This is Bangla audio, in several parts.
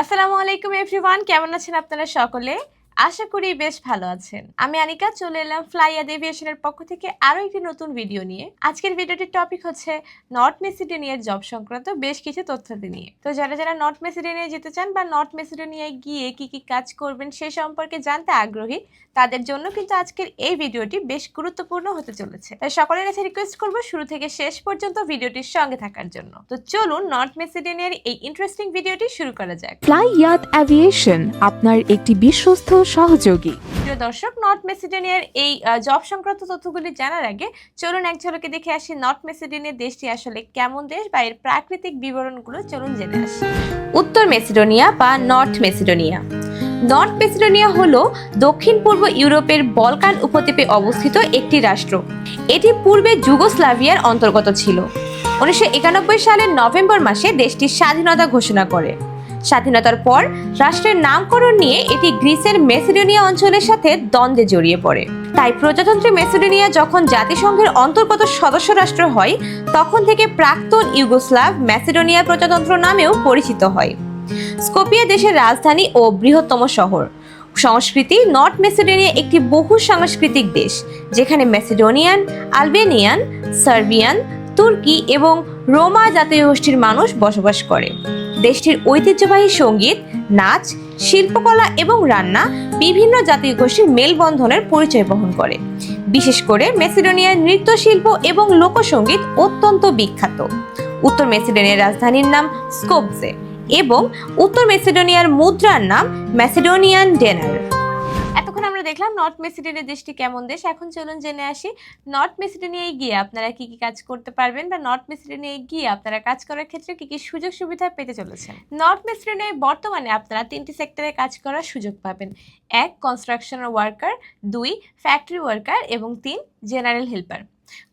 আসসালামু আলাইকুম এভরিওয়ান কেমন আছেন আপনারা সকলে? আশা করি বেশ ভালো আছেন। আমি আনিকা, চলে এলাম ফ্লাইয়াদ এভিয়েশনের পক্ষ থেকে আরও একটি নতুন ভিডিও নিয়ে। আজকের ভিডিওটির টপিক হচ্ছে নর্থ মেসিডোনিয়ার জব সংক্রান্ত বেশ কিছু তথ্যাদি নিয়ে। তো যারা যারা নর্থ মেসিডোনিয়া যেতে চান বা নর্থ মেসিডোনিয়ায় গিয়ে কি কি কাজ করবেন সে সম্পর্কে জানতে আগ্রহী, তাদের জন্য কিন্তু আজকের এই ভিডিওটি বেশ গুরুত্বপূর্ণ হতে চলেছে। তাই সকলের কাছে রিকোয়েস্ট করব শুরু থেকে শেষ পর্যন্ত ভিডিওটির সঙ্গে থাকার জন্য। তো চলুন নর্থ মেসিডোনিয়ার এই ইন্টারেস্টিং ভিডিওটি শুরু করা যাক। ফ্লাই ইয়াত অ্যাভিয়েশন আপনার একটি বিশ্বস্ত সহযোগী। প্রিয় দর্শক নর্থ মেসিডোনিয়ার এই জব সংক্রান্ত তথ্যগুলি জানার আগে চলুন এক ঝলকে দেখে আসি নর্থ মেসিডোনিয়া দেশটি আসলে কেমন দেশ বা এর প্রাকৃতিক বিবরণগুলো চলুন জেনে আসি। উত্তর মেসিডোনিয়া বা নর্থ মেসিডোনিয়া নর্থ মেসিডোনিয়া হলো দক্ষিণ পূর্ব ইউরোপের বলকান উপদ্বীপে অবস্থিত একটি রাষ্ট্র। এটি পূর্বে যুগোস্লাভিয়ার অন্তর্গত ছিল। উনিশশো একানব্বই সালের নভেম্বর মাসে দেশটি স্বাধীনতা ঘোষণা করে। স্বাধীনতার পর রাষ্ট্রের নামকরণ নিয়ে এটি গ্রিসের মেসিডোনিয়া অঞ্চলের সাথে দ্বন্দ্বে জড়িয়ে পড়ে। তাই প্রজাতন্ত্রী মেসিডোনিয়া যখন জাতিসংঘের অন্তর্গত সদস্য রাষ্ট্র হয়, তখন থেকে প্রাক্তন ইউগোস্লাভ ম্যাসিডোনিয়া প্রজাতন্ত্র নামেও পরিচিত হয়। স্কোপিয়া দেশের রাজধানী ও বৃহত্তম শহর। সংস্কৃতি, নর্থ মেসিডোনিয়া একটি বহু সাংস্কৃতিক দেশ, যেখানে মেসিডোনিয়ান, আলবেনিয়ান, সার্বিয়ান, তুর্কি এবং রোমা জাতীয় গোষ্ঠীর মানুষ বসবাস করে। দেশটির ঐতিহ্যবাহী সংগীত, নাচ, শিল্পকলা এবং রান্না বিভিন্ন জাতীয় গোষ্ঠীর মেলবন্ধনের পরিচয় বহন করে। বিশেষ করে মেসিডোনিয়ার নৃত্যশিল্প এবং লোকসঙ্গীত অত্যন্ত বিখ্যাত। উত্তর মেসিডোনিয়ার রাজধানীর নাম স্কোপজে এবং উত্তর মেসিডোনিয়ার মুদ্রার নাম ম্যাসিডোনিয়ান ডেনার। দেখলাম নর্থ মেসিডেনের দেশটি কেমন দেশ। এখন চলুন জেনে আসি নর্থ নিয়ে গিয়ে আপনারা কি কি কাজ করতে পারবেন বা নর্থ নিয়ে গিয়ে আপনারা কাজ করার ক্ষেত্রে কি কি সুযোগ সুবিধা পেতে চলেছেন? নর্থ মেসিডোনিয়ায় বর্তমানে আপনারা তিনটি সেক্টরে কাজ করার সুযোগ পাবেন। এক কনস্ট্রাকশন ওয়ার্কার দুই ফ্যাক্টরি ওয়ার্কার এবং তিন জেনারেল হেল্পার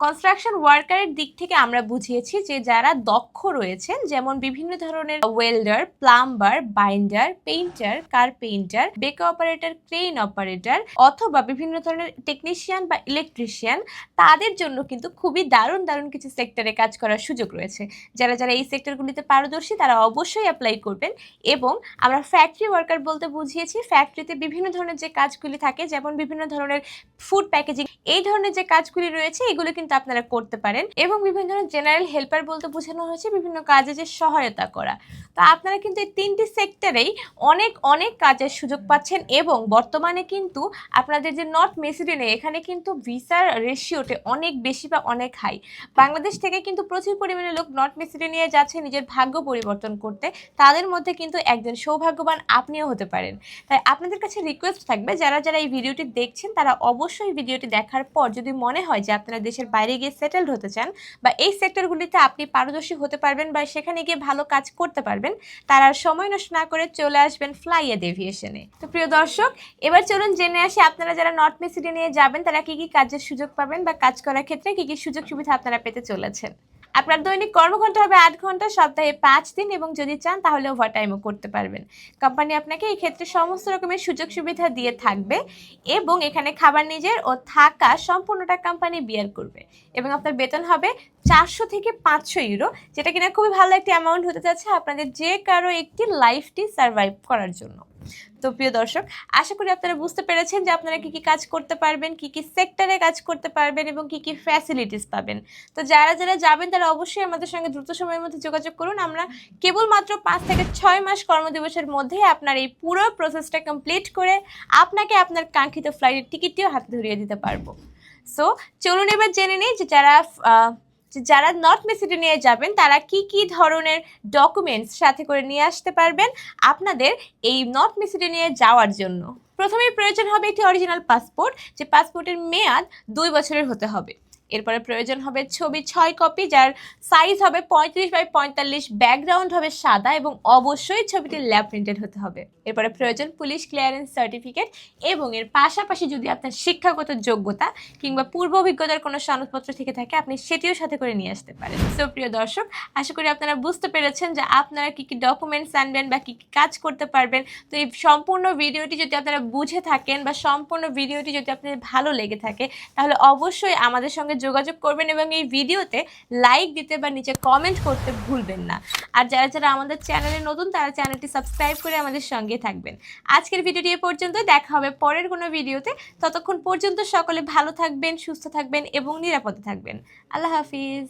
কনস্ট্রাকশন ওয়ার্কারের দিক থেকে আমরা বুঝিয়েছি যে যারা দক্ষ রয়েছেন, যেমন বিভিন্ন ধরনের welder plumber binder painter car painter bake operator crane operator অথবা বিভিন্ন ধরনের টেকনিশিয়ান বা ইলেকট্রিশিয়ান তাদের জন্য কিন্তু খুবই দারুণ দারুণ কিছু সেক্টরে কাজ করার সুযোগ রয়েছে। যারা যারা এই সেক্টরগুলিতে পারদর্শী, তারা অবশ্যই অ্যাপ্লাই করবেন এবং আমরা ফ্যাক্টরি ওয়ার্কার বলতে বুঝিয়েছি ফ্যাক্টরিতে বিভিন্ন ধরনের যে কাজগুলি থাকে, যেমন বিভিন্ন ধরনের ফুড প্যাকেজিং এই ধরনের যে কাজগুলি রয়েছে, এগুলো কিন্তু আপনারা করতে পারেন এবং বিভিন্ন ধরনের জেনারেল হেল্পার বলতে বোঝানো হয়েছে বিভিন্ন কাজে যে সহায়তা করা। তো আপনারা কিন্তু এই তিনটি সেক্টরেই অনেক অনেক কাজের সুযোগ পাচ্ছেন এবং বর্তমানে কিন্তু আপনাদের যে নর্থ মেসিডোনিয়া এখানে কিন্তু ভিসার রেশিওতে অনেক বেশি বা অনেক হাই বাংলাদেশ থেকে কিন্তু প্রচুর পরিমাণে লোক নর্থ মেসিডোনিয়া যাচ্ছে নিজের ভাগ্য পরিবর্তন করতে। তাদের মধ্যে কিন্তু একজন সৌভাগ্যবান আপনিও হতে পারেন। তাই আপনাদের কাছে রিকোয়েস্ট থাকবে, যারা যারা এই ভিডিওটি দেখছেন, তারা অবশ্যই ভিডিওটি দেখার পর যদি মনে হয় যে আপনারা দেশের বাইরে গিয়ে সেটেলড হতে চান বা এই সেক্টরগুলিতে আপনি পারদর্শী হতে পারবেন বা সেখানে গিয়ে ভালো কাজ করতে পারবেন, তার আর সময় নষ্ট না করে চলে আসবেন ফ্লাইয়েদ এভিয়েশনে তো প্রিয় দর্শক, এবার চলুন জেনে আসি আপনারা যারা নর্থ মেসিডোনিয়া যাবেন, তারা কি কি কাজের সুযোগ পাবেন বা কাজ করার ক্ষেত্রে কি কি সুযোগ সুবিধা আপনারা পেতে চলেছেন। আপনার দৈনিক কর্মঘণ্টা হবে আট ঘণ্টা, সপ্তাহে পাঁচ দিন এবং যদি চান তাহলে ওভারটাইমও করতে পারবেন। কোম্পানি আপনাকে এই ক্ষেত্রে সমস্ত রকমের সুযোগ সুবিধা দিয়ে থাকবে এবং এখানে খাবার নিজের ও থাকা সম্পূর্ণটা কোম্পানি বিয়ার করবে এবং আপনার বেতন হবে চারশো থেকে পাঁচশো ইউরো যেটা কিনা খুবই ভালো একটি অ্যামাউন্ট হতে যাচ্ছে আপনাদের যে কারও একটি লাইফটি সার্ভাইভ করার জন্য। তো প্রিয় দর্শক, আশা করি আপনারা বুঝতে পেরেছেন যে আপনারা কি কি কাজ করতে পারবেন, কি কি সেক্টরে কাজ করতে পারবেন এবং কি কি ফ্যাসিলিটিস পাবেন। তো যারা যারা যাবেন তারা অবশ্যই আমাদের সঙ্গে দ্রুত সময়ের মধ্যে যোগাযোগ করুন। আমরা কেবলমাত্র পাঁচ থেকে ছয় মাস কর্মদিবসের মধ্যেই আপনার এই পুরো প্রসেসটা কমপ্লিট করে আপনাকে আপনার কাঙ্ক্ষিত ফ্লাইটের টিকিটটিও হাতে ধরিয়ে দিতে পারব। সো চলুন এবার জেনে নিই যে যারা যারা নর্থ মেসিডোনিয়া যাবেন, তারা কি কি ধরনের ডকুমেন্টস সাথে করে নিয়ে আসতে পারবেন আপনাদের এই নর্থ মেসিডোনিয়া যাওয়ার জন্য? প্রথমেই প্রয়োজন হবে একটি অরিজিনাল পাসপোর্ট যে পাসপোর্টের মেয়াদ দুই বছরের হতে হবে। এরপরে প্রয়োজন হবে ছবি ছয় কপি, যার সাইজ হবে পঁয়ত্রিশ বাই পঁয়তাল্লিশ ব্যাকগ্রাউন্ড হবে সাদা এবং অবশ্যই ছবিটি ল্যাব প্রিন্টেড হতে হবে। এরপরে প্রয়োজন পুলিশ ক্লিয়ারেন্স সার্টিফিকেট এবং এর পাশাপাশি যদি আপনার শিক্ষাগত যোগ্যতা কিংবা পূর্ব অভিজ্ঞতার কোনো সনদপত্র থেকে থাকে, আপনি সেটিও সাথে করে নিয়ে আসতে পারেন। সো প্রিয় দর্শক, আশা করি আপনারা বুঝতে পেরেছেন যে আপনারা কী কী ডকুমেন্টস আনবেন বা কী কী কাজ করতে পারবেন। তো এই সম্পূর্ণ ভিডিওটি যদি আপনারা বুঝে থাকেন বা সম্পূর্ণ ভিডিওটি যদি আপনাদের ভালো লেগে থাকে, তাহলে অবশ্যই আমাদের সঙ্গে যোগাযোগ করবেন এবং এই ভিডিওতে লাইক দিতে বা নিচে কমেন্ট করতে ভুলবেন না। আর যারা যারা আমাদের চ্যানেলে নতুন, তারা চ্যানেলটি সাবস্ক্রাইব করে আমাদের সঙ্গে থাকবেন। আজকের ভিডিওটি এ পর্যন্ত, দেখা হবে পরের কোনো ভিডিওতে। ততক্ষণ পর্যন্ত সকলে ভালো থাকবেন, সুস্থ থাকবেন এবং নিরাপদে থাকবেন। আল্লাহ হাফিজ।